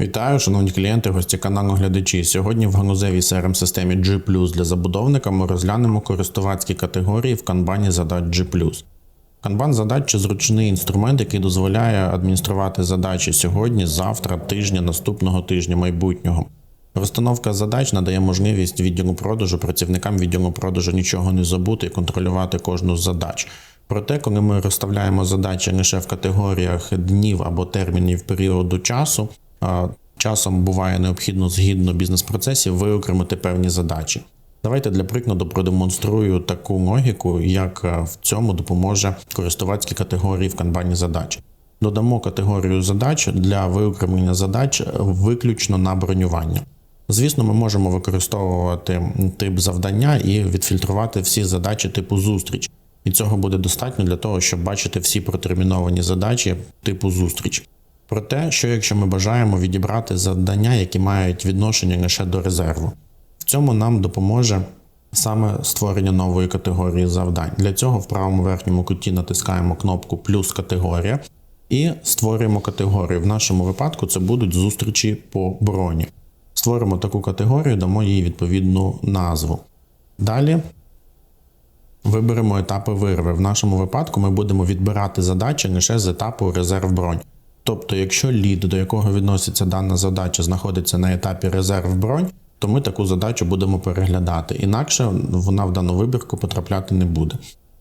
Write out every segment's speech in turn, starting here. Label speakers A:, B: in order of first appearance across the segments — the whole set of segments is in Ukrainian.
A: Вітаю, шановні клієнти, гості каналу глядачі. Сьогодні в ганузевій crm системі G для забудовника ми розглянемо користувацькі категорії в канбані задач G Канбан задач це зручний інструмент, який дозволяє адмініструвати задачі сьогодні, завтра, тижня, наступного тижня, майбутнього. Розстановка задач надає можливість відділу продажу працівникам відділу продажу нічого не забути і контролювати кожну з задач. Проте, коли ми розставляємо задачі лише в категоріях днів або термінів періоду часу, часом буває необхідно згідно бізнес-процесів виокремити певні задачі. Давайте для прикладу продемонструю таку логіку, як е, в цьому допоможе користувацькі категорії в канбані задач. Додамо категорію задач для виокремлення задач виключно на бронювання. Звісно, ми можемо використовувати тип завдання і відфільтрувати всі задачі типу зустріч. І цього буде достатньо для того, щоб бачити всі протерміновані задачі типу зустріч. Проте, що якщо ми бажаємо відібрати завдання, які мають відношення лише до резерву, в цьому нам допоможе саме створення нової категорії завдань. Для цього в правому верхньому куті натискаємо кнопку плюс категорія і створюємо категорію. В нашому випадку це будуть зустрічі по броні. Створимо таку категорію, дамо їй відповідну назву. Далі виберемо етапи вирви. В нашому випадку ми будемо відбирати задачі лише з етапу резерв бронь. Тобто, якщо лід, до якого відноситься дана задача, знаходиться на етапі резерв бронь, то ми таку задачу будемо переглядати. Інакше вона в дану вибірку потрапляти не буде.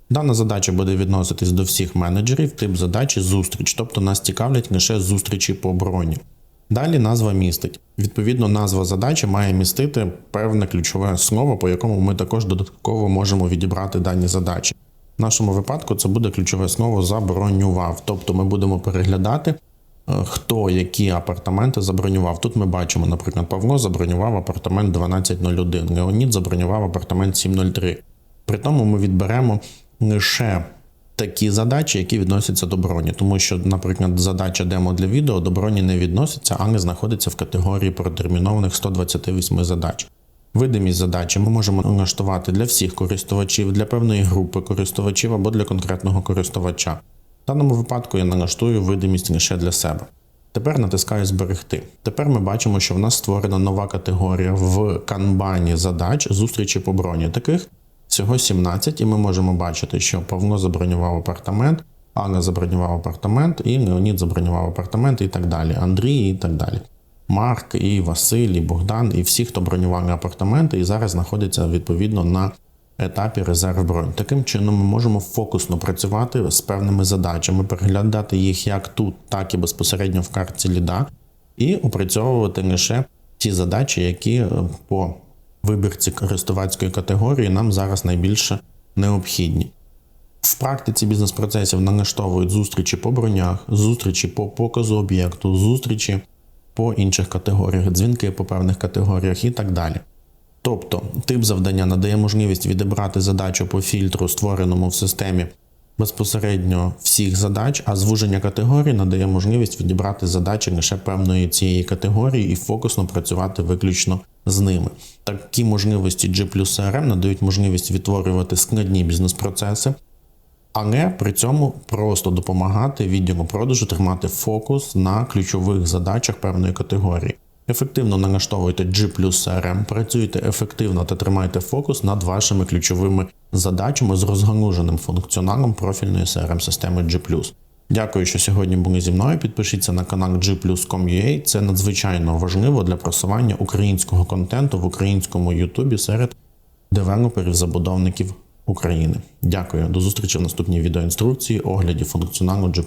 A: Дана задача буде відноситись до всіх менеджерів, тип задачі зустріч, тобто нас цікавлять лише зустрічі по броні. Далі назва містить. Відповідно, назва задачі має містити певне ключове слово, по якому ми також додатково можемо відібрати дані задачі. В нашому випадку це буде ключове слово забронював. Тобто ми будемо переглядати, хто які апартаменти забронював. Тут ми бачимо, наприклад, Павло забронював апартамент 1201, Леонід забронював апартамент 703. При тому ми відберемо лише такі задачі, які відносяться до броні. Тому що, наприклад, задача демо для відео до броні не відноситься, не знаходиться в категорії протермінованих 128 задач. Видимість задачі ми можемо налаштувати для всіх користувачів, для певної групи користувачів або для конкретного користувача. В даному випадку я налаштую видимість лише для себе. Тепер натискаю Зберегти. Тепер ми бачимо, що в нас створена нова категорія в канбані задач зустрічі по броні. Таких всього 17, і ми можемо бачити, що Павло забронював апартамент, Анна забронював апартамент, і Леонід забронював апартамент, і так далі. Андрій і так далі. Марк, і Василь, і Богдан, і всі, хто бронювали апартаменти, і зараз знаходяться відповідно на етапі резерв бронь. Таким чином, ми можемо фокусно працювати з певними задачами, переглядати їх як тут, так і безпосередньо в картці ліда, і опрацьовувати лише ті задачі, які е, по вибірці користувацької категорії нам зараз найбільше необхідні. В практиці бізнес-процесів налаштовують зустрічі по бронях, зустрічі по показу об'єкту, зустрічі по інших категоріях, дзвінки по певних категоріях і так далі. Тобто, тип завдання надає можливість відібрати задачу по фільтру, створеному в системі безпосередньо всіх задач, а звуження категорії надає можливість відібрати задачі лише певної цієї категорії і фокусно працювати виключно з ними. Такі можливості G плюс CRM надають можливість відтворювати складні бізнес-процеси, але при цьому просто допомагати відділу продажу тримати фокус на ключових задачах певної категорії. Ефективно налаштовуйте G плюс CRM, працюйте ефективно та тримайте фокус над вашими ключовими задачами з розгалуженим функціоналом профільної crm системи G+. Дякую, що сьогодні були зі мною. Підпишіться на канал G+.com.ua. Це надзвичайно важливо для просування українського контенту в українському Ютубі серед девелоперів забудовників України. Дякую, до зустрічі в наступній відеоінструкції огляді функціоналу G+.